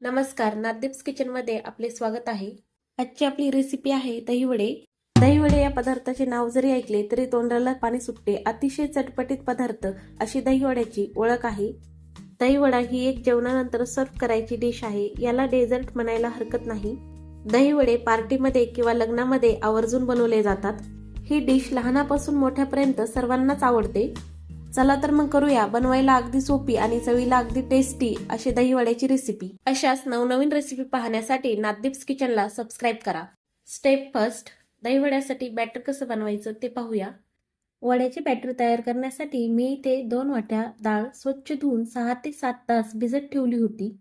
नमस्कार नादीप्स किचनमध्ये आपले स्वागत आहे. आजची आपली रेसिपी आहे दहीवडे. दहीवडे या पदार्थाचे नाव जरी ऐकले तरी तोंडाला पाणी सुटते. अतिशय चटपटीत पदार्थ अशी दहीवड्याची ओळख आहे. दहीवडा ही एक जेवणानंतर सर्व करायची डिश आहे. याला डेझर्ट म्हणायला हरकत नाही. दहीवडे पार्टीमध्ये किंवा लग्नामध्ये आवर्जून बनवले जातात. ही डिश लहानापासून मोठ्यापर्यंत सर्वांनाच आवडते. चला तर मग करूया. बनवायला अगदी सोपी आणि चवीला अगदी टेस्टी अशी दहीवड्याची रेसिपी अशाच नवनवीन रेसिपी पाहण्यासाठी नाददीप्स किचनला सबस्क्राईब करा. स्टेप फर्स्ट दहीवड्यासाठी बॅटर कसं बनवायचं ते पाहूया. वड्याचे बॅटर तयार करण्यासाठी मी इथे दोन वाट्या डाळ स्वच्छ धुवून सहा ते सात तास भिजत ठेवली होती.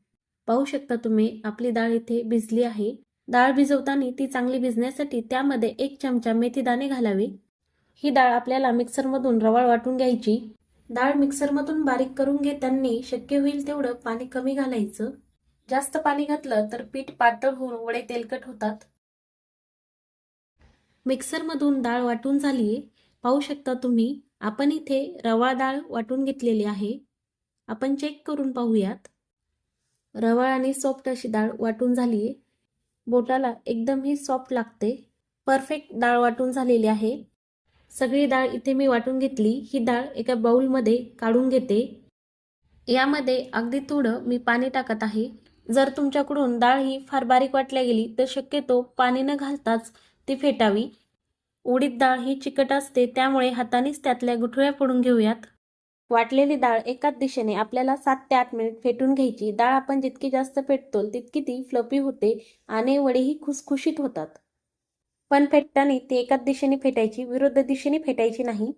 पाहू शकता तुम्ही आपली डाळ इथे भिजली आहे. डाळ भिजवताना ती चांगली भिजण्यासाठी त्यामध्ये एक चमचा मेथी दाणे घालावे. ही डाळ आपल्याला मिक्सरमधून रवाळ वाटून घ्यायची. डाळ मिक्सरमधून बारीक करून घेताना शक्य होईल तेवढं पाणी कमी घालायचं. जास्त पाणी घातलं तर पीठ पातळ होऊन वडे तेलकट होतात. मिक्सरमधून डाळ वाटून झालीये. पाहू शकता तुम्ही आपण इथे रवा डाळ वाटून घेतलेली आहे. आपण चेक करून पाहूयात. रवाळ आणि सॉफ्ट अशी डाळ वाटून झालीये. बोटाला एकदम ही सॉफ्ट लागते. परफेक्ट डाळ वाटून झालेली आहे. सगळी डाळ इथे मी वाटून घेतली. ही डाळ एका बाऊलमध्ये काढून घेते. यामध्ये अगदी थोडं मी पाणी टाकत आहे. जर तुमच्याकडून डाळ ही फार बारीक वाटल्या गेली तर शक्यतो पाणी न घालताच ती फेटावी. उडीद डाळ ही चिकट असते त्यामुळे हातानेच त्यातल्या गुठळ्या फोडून घेऊयात. वाटलेली डाळ एकाच दिशेने आपल्याला सात ते आठ मिनिट फेटून घ्यायची. डाळ आपण जितकी जास्त फेटतो तितकी ती फ्लपी होते आणि वडेही खुसखुशीत होतात. पण फेटताना ती एकाच दिशेने फेटायची विरुद्ध दिशेने फेटायची नाही.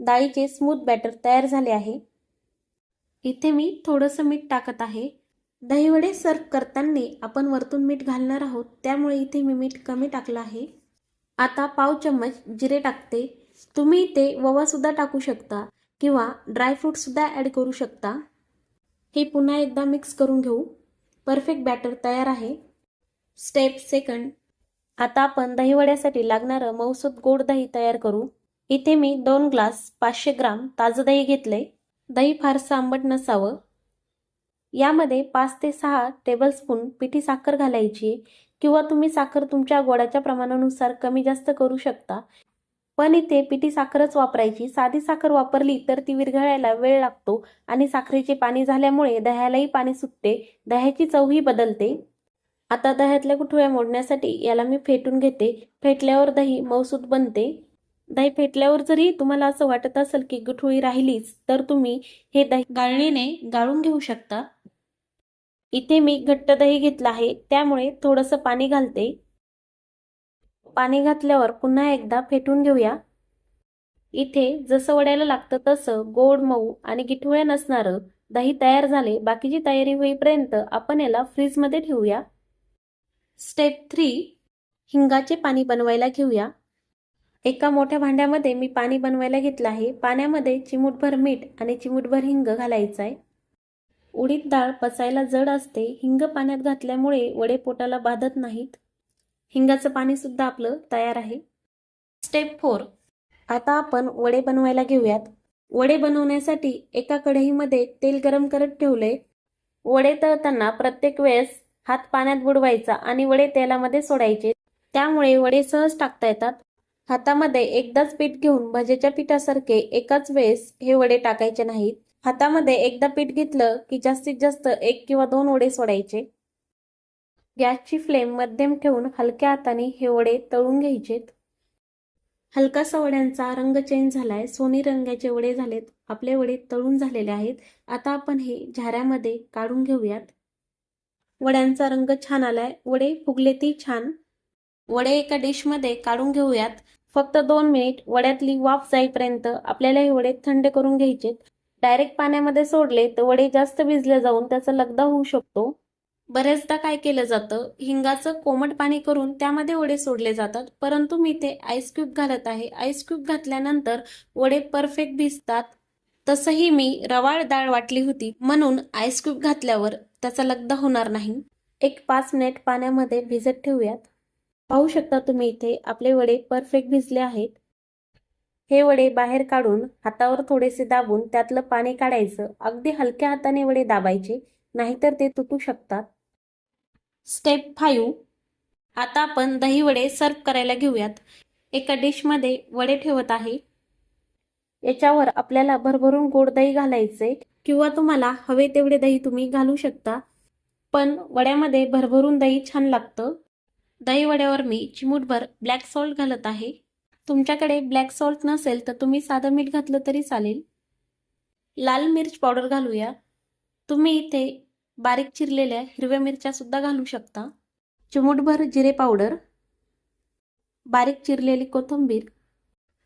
डाळीचे स्मूथ बॅटर तयार झाले आहे. इथे मी थोडंसं मीठ टाकत आहे. दहीवडे सर्व करताना आपण वरतून मीठ घालणार आहोत त्यामुळे इथे मी मीठ कमी टाकलं आहे. आता पाव चम्मच जिरे टाकते. तुम्ही इथे ववासुद्धा टाकू शकता किंवा ड्रायफ्रूटसुद्धा ॲड करू शकता. हे पुन्हा एकदा मिक्स करून घेऊ. परफेक्ट बॅटर तयार आहे. Step second. आता आपण दहीवड्यासाठी लागणारं मऊसूत गोड दही तयार करू. इथे मी दोन ग्लास पाचशे ग्राम ताजं दही घेतले. दही फारसं आंबट नसावं. यामध्ये पाच ते सहा टेबलस्पून पिठी साखर घालायची किंवा तुम्ही साखर तुमच्या गोडाच्या प्रमाणानुसार कमी जास्त करू शकता. पण इथे पिठी साखरच वापरायची. साधी साखर वापरली तर ती विरघळायला वेळ लागतो आणि साखरेचे पाणी झाल्यामुळे दह्यालाही पाणी सुटते. दह्याची चवही बदलते. आता दह्यातल्या गुठळ्या मोडण्यासाठी याला मी फेटून घेते. फेटल्यावर दही मौसूद बनते. दही फेटल्यावर जरी तुम्हाला असं वाटत असेल की गुठळी राहिलीच तर तुम्ही हे दही गाळणीने गाळून घेऊ शकता. इथे मी घट्ट दही घेतलं आहे त्यामुळे थोडंसं पाणी घालते. पाणी घातल्यावर पुन्हा एकदा फेटून घेऊया. इथे जसं वड्याला लागतं तसं गोड मऊ आणि गिठुळ्या नसणारं दही तयार झाले. बाकीची तयारी होईपर्यंत आपण याला फ्रीजमध्ये ठेवूया. स्टेप थ्री हिंगाचे पाणी बनवायला घेऊया. एका मोठ्या भांड्यामध्ये मी पाणी बनवायला घेतलं आहे. पाण्यामध्ये चिमूटभर मीठ आणि चिमूटभर हिंग घालायचं आहे. उडीद डाळ पचायला जड असते. हिंग पाण्यात घातल्यामुळे वडे पोटाला बाधत नाहीत. हिंगाचं पाणीसुद्धा आपलं तयार आहे. स्टेप फोर आता आपण वडे बनवायला घेऊयात. वडे बनवण्यासाठी एका कढईमध्ये तेल गरम करत ठेवले. वडे तळताना प्रत्येक वेळेस हात पाण्यात बुडवायचा आणि वडे तेलामध्ये सोडायचे. त्यामुळे वडे सहज टाकता येतात. हातामध्ये एकदाच पीठ घेऊन भजेच्या पिठासारखे एकाच वेळेस हे वडे टाकायचे नाहीत. हातामध्ये एकदा पीठ घेतलं की जास्तीत जास्त एक किंवा दोन वडे सोडायचे. गॅसची फ्लेम मध्यम ठेवून हलक्या हाताने हे वडे तळून घ्यायचेत. हलकासा वड्यांचा रंग चेंज झालाय. सोनी रंगाचे वडे झालेत. आपले वडे तळून झालेले आहेत. आता आपण हे झाऱ्यामध्ये काढून घेऊयात. वड्यांचा रंग छान आलाय. वडे फुगले ती छान. वडे एका डिशमध्ये काढून घेऊयात. फक्त दोन मिनिट वड्यातली वाफ जाईपर्यंत आपल्याला हे वडे थंड करून घ्यायचेत. डायरेक्ट पाण्यामध्ये सोडले तर वडे जास्त भिजले जाऊन त्याचा लगदा होऊ शकतो. बऱ्याचदा काय केलं जातं? हिंगाचं कोमट पाणी करून त्यामध्ये वडे सोडले जातात. परंतु मी ते आईस क्यूब घालत आहे. आईस क्यूब घातल्यानंतर वडे परफेक्ट भिजतात. तसंही मी रवाळ डाळ वाटली होती म्हणून आईस्क्यूब घातल्यावर त्याचा लगदा होणार नाही. एक पाच मिनिट पाण्यामध्ये भिजत ठेवूयात. पाहू शकता तुम्ही इथे आपले वडे परफेक्ट भिजले आहेत. हे वडे बाहेर काढून हातावर थोडेसे दाबून त्यातलं पाणी काढायचं. अगदी हलक्या हाताने वडे दाबायचे नाहीतर ते तुटू शकतात. स्टेप फाईव्ह आता आपण दही वडे सर्व करायला घेऊयात. एका डिशमध्ये वडे ठेवत आहे. याच्यावर आपल्याला भरभरून गोड दही घालायचे किंवा तुम्हाला हवे तेवढे दही तुम्ही घालू शकता. पण वड्यामध्ये भरभरून दही छान लागतं. दही वड्यावर मी चिमूटभर ब्लॅक सॉल्ट घालत आहे. तुमच्याकडे ब्लॅक सॉल्ट नसेल तर तुम्ही साधं मीठ घातलं तरी चालेल. लाल मिर्च पावडर घालूया. तुम्ही इथे बारीक चिरलेल्या हिरव्या मिरच्या सुद्धा घालू शकता. चिमूटभर जिरे पावडर. बारीक चिरलेली कोथिंबीर.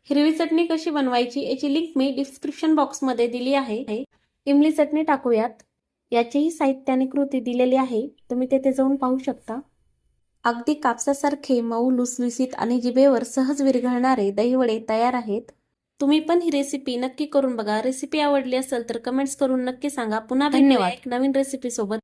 हिरवी चटणी कशी बनवायची याची लिंक मी डिस्क्रिप्शन बॉक्समध्ये दिली आहे. इमली चटणी टाकूयात. याचीही साहित्य आणि कृती दिलेली आहे. तुम्ही तेथे जाऊन पाहू शकता. अगदी कापसासारखे मऊ लुसलुसीत आणि जिभेवर सहज विरघळणारे दहीवडे तयार आहेत. तुम्ही पण ही रेसिपी नक्की करून बघा. रेसिपी आवडली असेल तर कमेंट्स करून नक्की सांगा. पुन्हा धन्यवाद. एक नवीन रेसिपी सोबत.